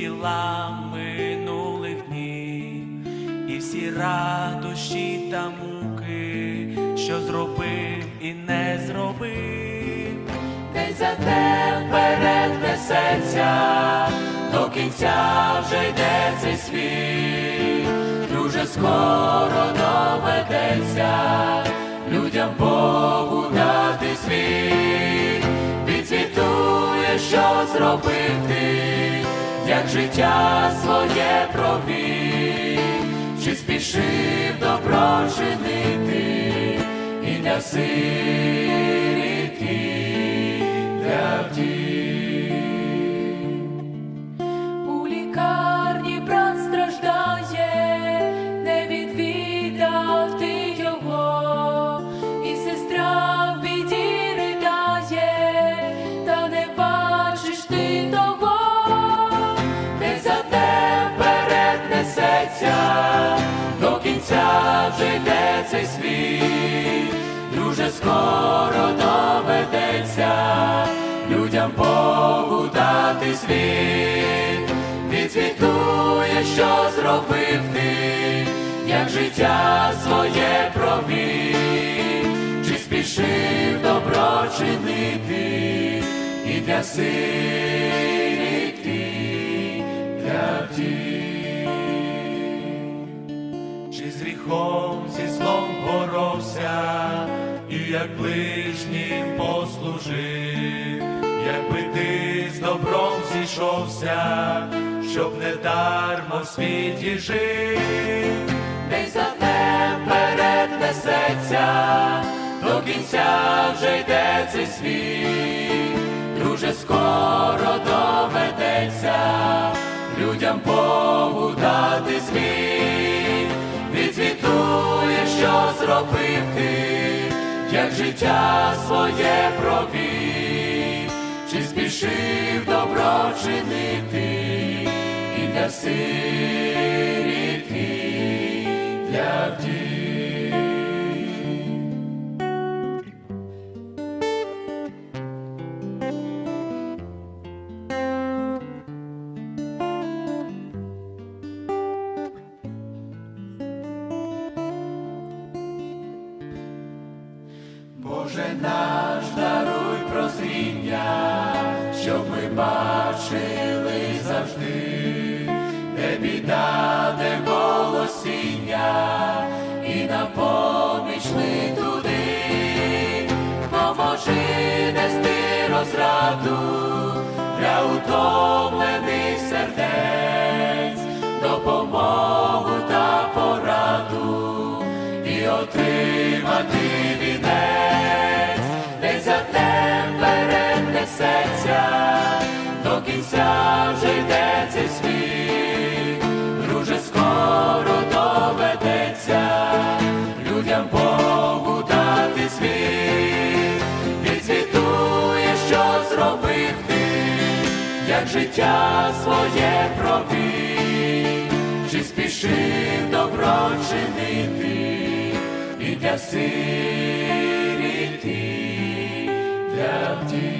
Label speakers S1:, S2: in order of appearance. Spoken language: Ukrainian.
S1: діла минулих днів, і всі радощі та муки, що зробив і не зробив, день за днем вперед несеться, до кінця вже йде цей світ, дуже скоро доведеться людям Богу що зробив ти, як життя своє провів, чи спішив добро чинити, і для сиріт, несеться, до кінця вже йде цей світ, дуже скоро доведеться людям Богу дати світ, відзвітує, що зробив ти, як життя своє провів, чи спішив добро чинити і для сиріт, Чи з гріхом, зі злом боровся, і як ближнім послужив, якби ти з добром зійшовся, щоб не дармо в світі жив, день за днем вперед несеться, до кінця вже йде цей світ, дуже скоро доведеться людям Богу дати звіт, зробив як життя своє провів, чи спішив добро чинити, і для сиріт, Боже наш, даруй прозріння, щоб ми бачили завжди, де біда, де голосіння, як життя своє провів, чи спішив добро чинити, і для сиріти, для вдів.